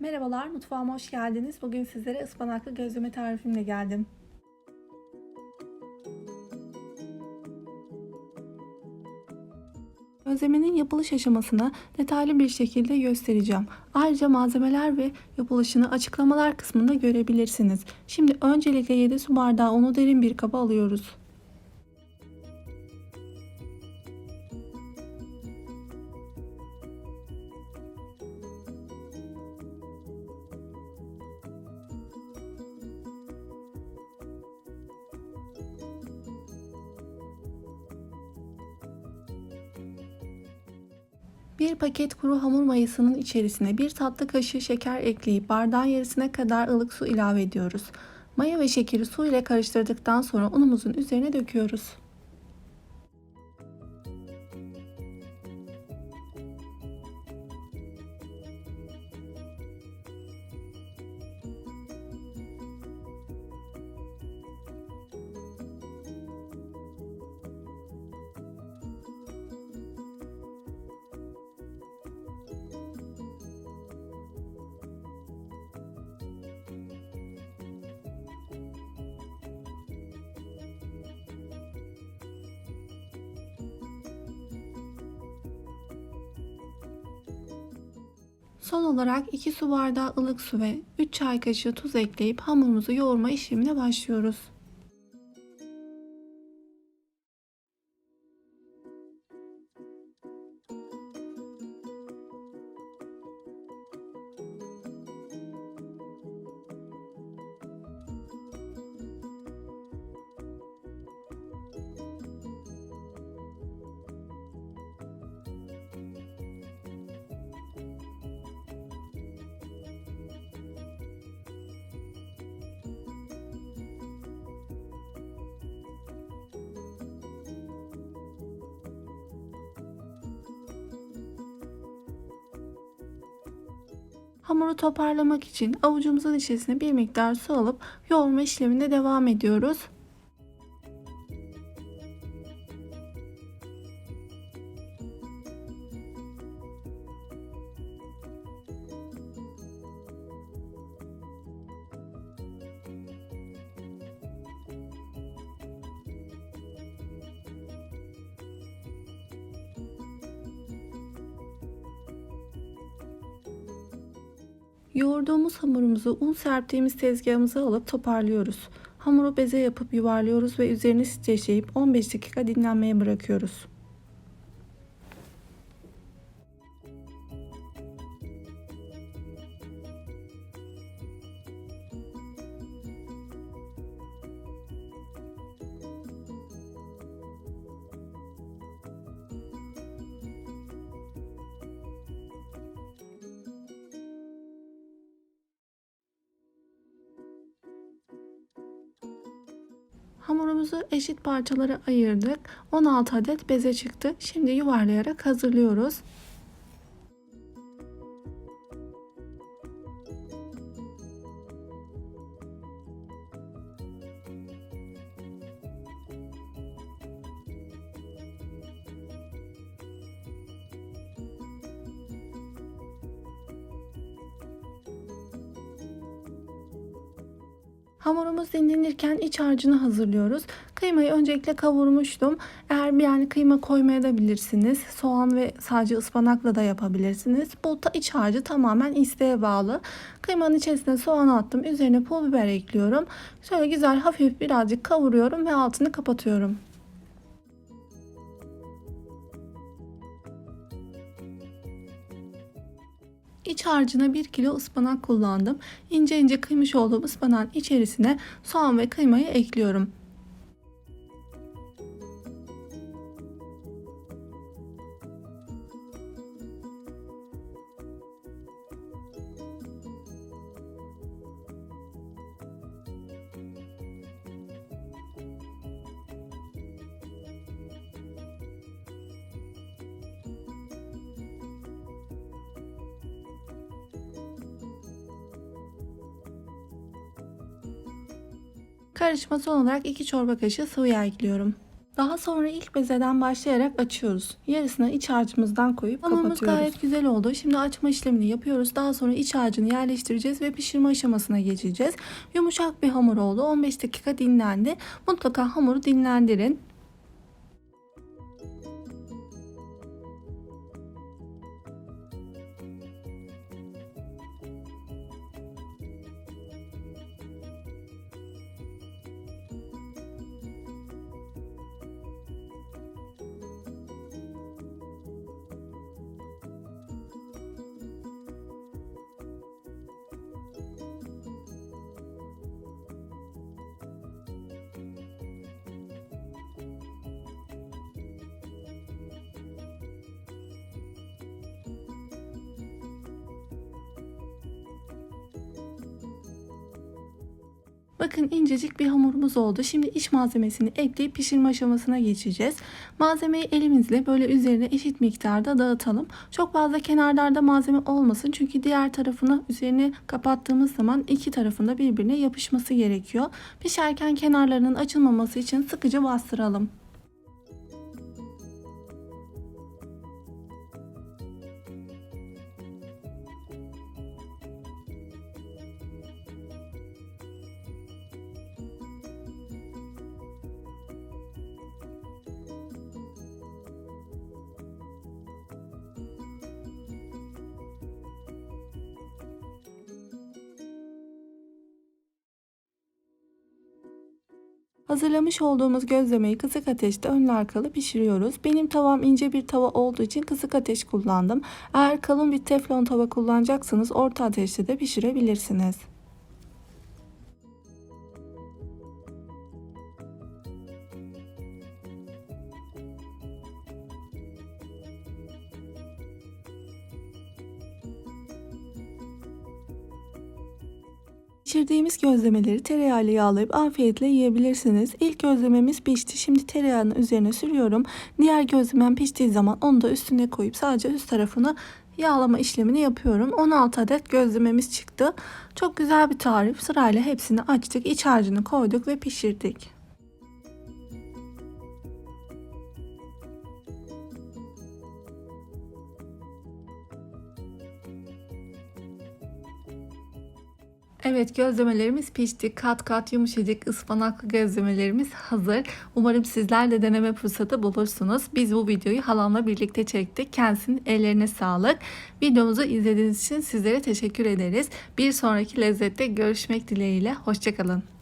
Merhabalar, mutfağıma hoş geldiniz. Bugün sizlere ıspanaklı gözleme tarifimle geldim. Gözlemenin yapılış aşamasını detaylı bir şekilde göstereceğim. Ayrıca malzemeler ve yapılışını açıklamalar kısmında görebilirsiniz. Şimdi öncelikle 7 su bardağı unu derin bir kaba alıyoruz. Bir paket kuru hamur mayasının içerisine bir tatlı kaşığı şeker ekleyip bardağın yarısına kadar ılık su ilave ediyoruz. Maya ve şekeri su ile karıştırdıktan sonra unumuzun üzerine döküyoruz. Son olarak 2 su bardağı ılık su ve 3 çay kaşığı tuz ekleyip hamurumuzu yoğurma işlemine başlıyoruz. Hamuru toparlamak için avucumuzun içerisine bir miktar su alıp yoğurma işlemine devam ediyoruz. Yoğurduğumuz hamurumuzu un serptiğimiz tezgahımıza alıp toparlıyoruz. Hamuru beze yapıp yuvarlıyoruz ve üzerini streçleyip 15 dakika dinlenmeye bırakıyoruz. Hamurumuzu eşit parçalara ayırdık. 16 adet beze çıktı. Şimdi yuvarlayarak hazırlıyoruz. Hamurumuz dinlenirken iç harcını hazırlıyoruz. Kıymayı öncelikle kavurmuştum. Eğer yani kıyma koymaya da bilirsiniz. Soğan ve sadece ıspanakla da yapabilirsiniz. Bu da iç harcı tamamen isteğe bağlı. Kıymanın içerisine soğan attım. Üzerine pul biber ekliyorum. Şöyle güzel hafif birazcık kavuruyorum ve altını kapatıyorum. İç harcına 1 kilo ıspanak kullandım. İnce ince kıymış olduğum ıspanağın içerisine soğan ve kıymayı ekliyorum. Karışıma son olarak 2 çorba kaşığı sıvı yağ ekliyorum. Daha sonra ilk bezeden başlayarak açıyoruz. Yarısına iç harcımızdan koyup Hamurumuz kapatıyoruz. gayet güzel oldu. Şimdi açma işlemini yapıyoruz. Daha sonra iç harcını yerleştireceğiz ve pişirme aşamasına geçeceğiz. Yumuşak bir hamur oldu. 15 dakika dinlendi. Mutlaka hamuru dinlendirin. Bakın incecik bir hamurumuz oldu. Şimdi iç malzemesini ekleyip pişirme aşamasına geçeceğiz. Malzemeyi elimizle böyle üzerine eşit miktarda dağıtalım. Çok fazla kenarlarda malzeme olmasın. Çünkü diğer tarafını üzerine kapattığımız zaman iki tarafında birbirine yapışması gerekiyor. Pişerken kenarlarının açılmaması için sıkıca bastıralım. Hazırlamış olduğumuz gözlemeyi kısık ateşte önlü arkalı pişiriyoruz. Benim tavam ince bir tava olduğu için kısık ateş kullandım. Eğer kalın bir teflon tava kullanacaksanız orta ateşte de pişirebilirsiniz. Pişirdiğimiz gözlemeleri tereyağıyla yağlayıp afiyetle yiyebilirsiniz. İlk gözlememiz pişti. Şimdi tereyağını üzerine sürüyorum. Diğer gözlemem piştiği zaman onu da üstüne koyup sadece üst tarafını yağlama işlemini yapıyorum. 16 adet gözlememiz çıktı. Çok güzel bir tarif. Sırayla hepsini açtık. iç harcını koyduk ve pişirdik. Evet gözlemelerimiz pişti. Kat kat yumuşacık ıspanaklı gözlemelerimiz hazır. Umarım sizler de deneme fırsatı bulursunuz. Biz bu videoyu halamla birlikte çektik. Kendisinin ellerine sağlık. Videomuzu izlediğiniz için sizlere teşekkür ederiz. Bir sonraki lezzette görüşmek dileğiyle. Hoşçakalın.